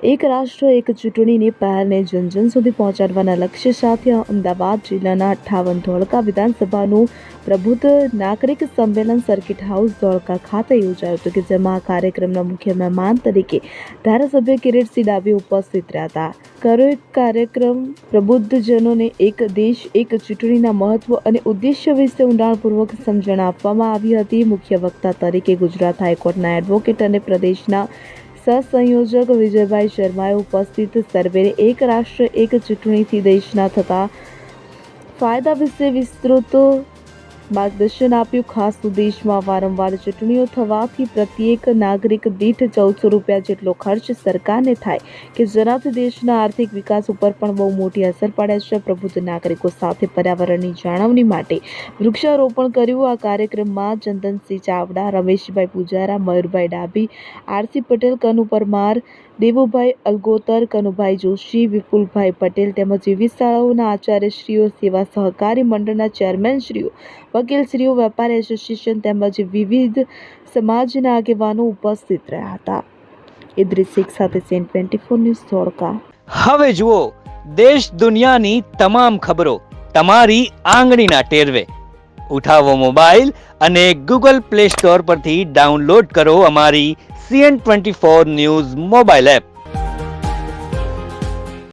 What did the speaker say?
એક રાષ્ટ્ર, એક ચૂંટણીની પહેલને જન જન સુધી પહોંચાડવાના લક્ષ્ય સાથે અમદાવાદ જિલ્લાના અઠ્ઠાવન ધોળકા વિધાનસભાનું પ્રબુદ્ધ નાગરિક સંમેલન સર્કિટ હાઉસ ધોળકા ખાતે યોજાયું હતું કે જેમાં આ કાર્યક્રમના મુખ્ય મહેમાન તરીકે ધારાસભ્ય કિરીટસિંહ ડાબી ઉપસ્થિત રહ્યા હતા. કરો એક કાર્યક્રમ, પ્રબુદ્ધજનોને એક દેશ, એક ચૂંટણીના મહત્વ અને ઉદ્દેશ્ય વિશે ઊંડાણપૂર્વક સમજણ આપવામાં આવી હતી. મુખ્ય વક્તા તરીકે ગુજરાત હાઈકોર્ટના એડવોકેટ અને પ્રદેશના સહસંયોજક વિજયભાઈ શર્માએ ઉપસ્થિત સર્વેને એક રાષ્ટ્ર એક ચૂંટણીથી દેશના થતા ફાયદા વિશે વિસ્તૃત માર્ગદર્શન આપ્યું. ખાસ દેશમાં વારંવાર ચૂંટણીઓ થવાથી પ્રત્યેક નાગરિક દીઠ ચૌદસો રૂપિયા જેટલો ખર્ચ સરકારને થાય કે જેનાથી દેશના આર્થિક વિકાસ ઉપર પણ બહુ મોટી અસર પડે છે. પ્રબુદ્ધ નાગરિકો સાથે પર્યાવરણની જાળવણી માટે વૃક્ષારોપણ કર્યું. આ કાર્યક્રમમાં ચંદનસિંહ ચાવડા, રમેશભાઈ પૂજારા, મયુરભાઈ ડાભી, આરસી પટેલ કનુ પરમાર દેવુભાઈ અલગોતર, કનુભાઈ જોશી, વિપુલભાઈ પટેલ તેમજ વિવિધ શાળાઓના આચાર્યશ્રીઓ, સેવા સહકારી મંડળના ચેરમેનશ્રીઓ વકીલશ્રીઓ, વેપાર એસોસિએશન તેમજ વિવિધ સમાજના આગેવાનો ઉપસ્થિત રહ્યા હતા. એ શેખ સાથે CN twenty four news Dholka. હવે જુઓ, દેશ દુનિયાની તમામ ખબરો તમારી આંગળીના ટેરવે. ઉઠાવો મોબાઈલ અને ગૂગલ પ્લે સ્ટોર પરથી ડાઉનલોડ કરો અમારી CN twenty four news mobile app.